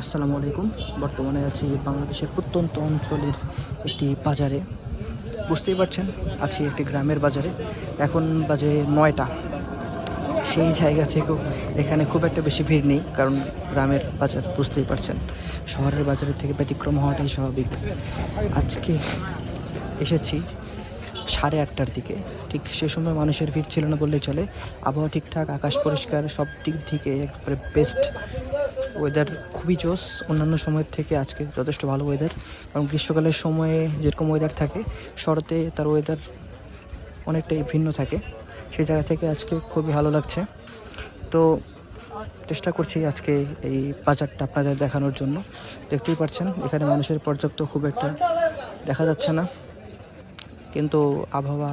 আসসালামু আলাইকুম। বর্তমানে আছি বাংলাদেশের প্রত্যন্ত অঞ্চলের একটি বাজারে। বুঝতেই পারছেন, আছি একটি গ্রামের বাজারে। এখন বাজে নয়টা। সেই জায়গা থেকেও এখানে খুব একটা বেশি ভিড় নেই, কারণ গ্রামের বাজার বুঝতেই পারছেন। শহরের বাজারের থেকে ব্যতিক্রম হওয়াটাই স্বাভাবিক। আজকে এসেছি সাড়ে আটটার দিকে। ঠিক সে সময় মানুষের ভিড় ছিল না বললেই চলে। আবহাওয়া ঠিকঠাক, আকাশ পরিষ্কার, সব দিক থেকে একবারে বেস্ট ওয়েদার খুবই জোস অন্যান্য সময়ের থেকে আজকে যথেষ্ট ভালো ওয়েদার কারণ গ্রীষ্মকালের সময়ে যেরকম ওয়েদার থাকে, শরতে তার ওয়েদার অনেকটাই ভিন্ন থাকে। সেই জায়গা থেকে আজকে খুবই ভালো লাগছে। তো চেষ্টা করছি আজকে এই বাজারটা আপনাদের দেখানোর জন্য। দেখতেই পাচ্ছেন, এখানে মানুষের পর্যাপ্ত খুব একটা দেখা যাচ্ছে না। কিন্তু আবহাওয়া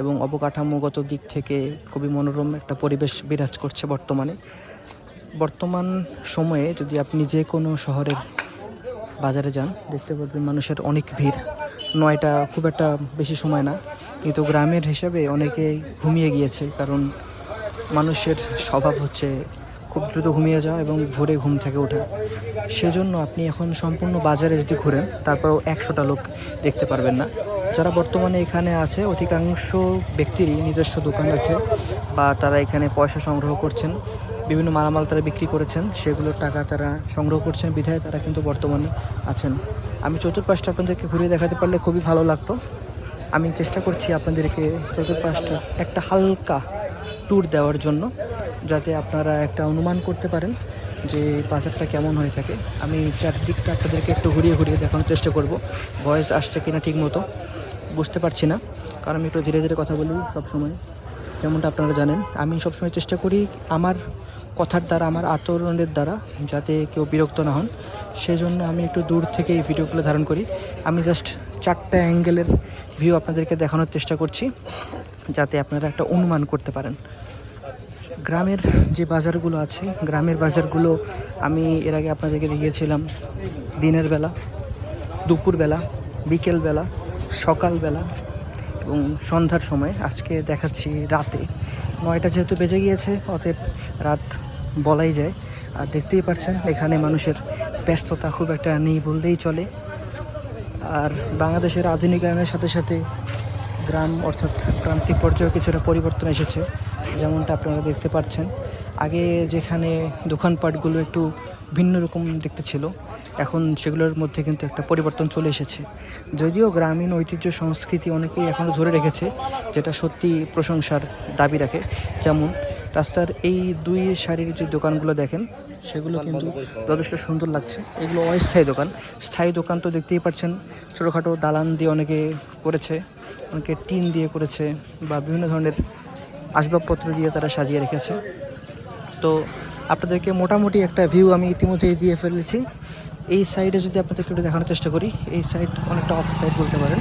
এবং অবকাঠামোগত দিক থেকে খুবই মনোরম একটা পরিবেশ বিরাজ করছে বর্তমানে। বর্তমান সময়ে যদি আপনি যে কোনো শহরের বাজারে যান, দেখতে পারবেন মানুষের অনেক ভিড়। নয়টা খুব একটা বেশি সময় না। কিন্তু গ্রামের হিসাবে অনেকে ঘুমিয়ে গিয়েছে কারণ মানুষের স্বভাব হচ্ছে খুব দ্রুত ঘুমিয়ে যাওয়া এবং ভোরে ঘুম থেকে ওঠা। সেজন্য আপনি এখন সম্পূর্ণ বাজারে যদি ঘুরেন, তারপরেও একশোটা লোক দেখতে পারবেন না। যারা বর্তমানে এখানে আছে, অধিকাংশ ব্যক্তিরই নিজস্ব দোকান আছে বা তারা এখানে পয়সা সংগ্রহ করছেন। বিভিন্ন মালামাল তারা বিক্রি করেছেন, সেগুলোর টাকা তারা সংগ্রহ করছেন, বিধায় তারা কিন্তু বর্তমানে আছেন। আমি চতুর্পাশটা আপনাদেরকে ঘুরিয়ে দেখাতে পারলে খুবই ভালো লাগতো। আমি চেষ্টা করছি আপনাদেরকে চতুর্পাশটা একটা হালকা ট্যুর দেওয়ার জন্য, যাতে আপনারা একটা অনুমান করতে পারেন যে বাজারটা কেমন হয়ে থাকে। আমি চারদিকটা আপনাদেরকে একটু ঘুরিয়ে ঘুরিয়ে দেখানোর চেষ্টা করব। ভয়েস আসছে কিনা ঠিক মতো বুঝতে পারছি না। কারণ আমি একটু ধীরে ধীরে কথা বলি সবসময়। যেমনটা আপনারা জানেন, আমি সবসময় চেষ্টা করি আমার কথার দ্বারা, আমার আচরণের দ্বারা, যাতে কেউ বিরক্ত না হন, সেজন্য আমি একটু দূর থেকে এই ভিডিওগুলো ধারণ করি। আমি জাস্ট চারটা অ্যাঙ্গেলের ভিউ আপনাদেরকে দেখানোর চেষ্টা করছি, যাতে আপনারা একটা অনুমান করতে পারেন। গ্রামের যে বাজারগুলো আছে, গ্রামের বাজারগুলো আমি এর আগে আপনাদেরকে দেখিয়েছিলাম, দিনের বেলা দুপুরবেলা বিকেলবেলা সকালবেলা এবং সন্ধ্যার সময়। আজকে দেখাচ্ছি রাতে। নয়টা যেহেতু বেজে গিয়েছে, অতএব রাত বলাই যায়। আর দেখতেই পাচ্ছেন, এখানে মানুষের ব্যস্ততা খুব একটা নেই বললেই চলে। আর বাংলাদেশের আধুনিকায়নের সাথে সাথে গ্রাম অর্থাৎ প্রান্তিক পর্যায়ে কিছুটা পরিবর্তন এসেছে, যেমনটা আপনারা দেখতে পাচ্ছেন। আগে যেখানে দোকানপাটগুলো একটু ভিন্ন রকম দেখতে ছিল, এখন সেগুলোর মধ্যে কিন্তু একটা পরিবর্তন চলে এসেছে। যদিও গ্রামীণ ঐতিহ্য সংস্কৃতি অনেকেই এখনও ধরে রেখেছে, যেটা সত্যি প্রশংসার দাবি রাখে। যেমন রাস্তার এই দুই সারির যে দোকানগুলো দেখেন, সেগুলো কিন্তু যথেষ্ট সুন্দর লাগছে। এগুলো অস্থায়ী দোকান। স্থায়ী দোকান তো দেখতেই পাচ্ছেন, ছোটোখাটো দালান দিয়ে অনেকে করেছে, অনেকে টিন দিয়ে করেছে বা বিভিন্ন ধরনের আসবাবপত্র দিয়ে তারা সাজিয়ে রেখেছে। তো আপনাদেরকে মোটামুটি একটা ভিউ আমি ইতিমধ্যেই দিয়ে ফেলেছি। এই সাইডে যদি আপনাদেরকে একটু দেখানোর চেষ্টা করি, এই সাইড অনেকটা অফ সাইড বলতে পারেন।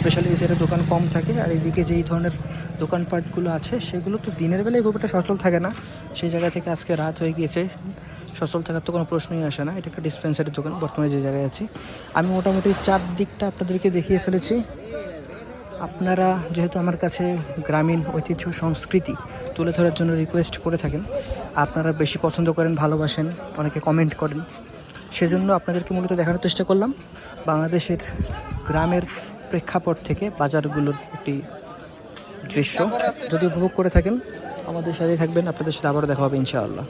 স্পেশালি এই দোকান কম থাকে আর এইদিকে যেই ধরনের দোকানপাটগুলো আছে, সেগুলো তো দিনের বেলায় খুব একটা সচল থাকে না। সেই জায়গা থেকে আজকে রাত হয়ে গিয়েছে। সচল থাকার তো কোনো প্রশ্নই আসে না। এটা একটা ডিসপেন্সারি দোকান, বর্তমানে যে জায়গায় আছি। আমি মোটামুটি চার দিকটা আপনাদেরকে দেখিয়ে ফেলেছি। আপনারা যেহেতু আমার কাছে গ্রামীণ ঐতিহ্য সংস্কৃতি তুলে ধরার জন্য রিকোয়েস্ট করে থাকেন, আপনারা বেশি পছন্দ করেন, ভালোবাসেন, অনেকে কমেন্ট করেন, সেজন্য আপনাদেরকে মূলত দেখানোর চেষ্টা করলাম। বাংলাদেশের গ্রামের প্রেক্ষাপট থেকে বাজারগুলোর একটি দৃশ্য। যদি উপভোগ করে থাকেন, আমাদের সাথে থাকবেন। আপনাদের সাথে আবারও দেখা হবে, ইনশাআল্লাহ।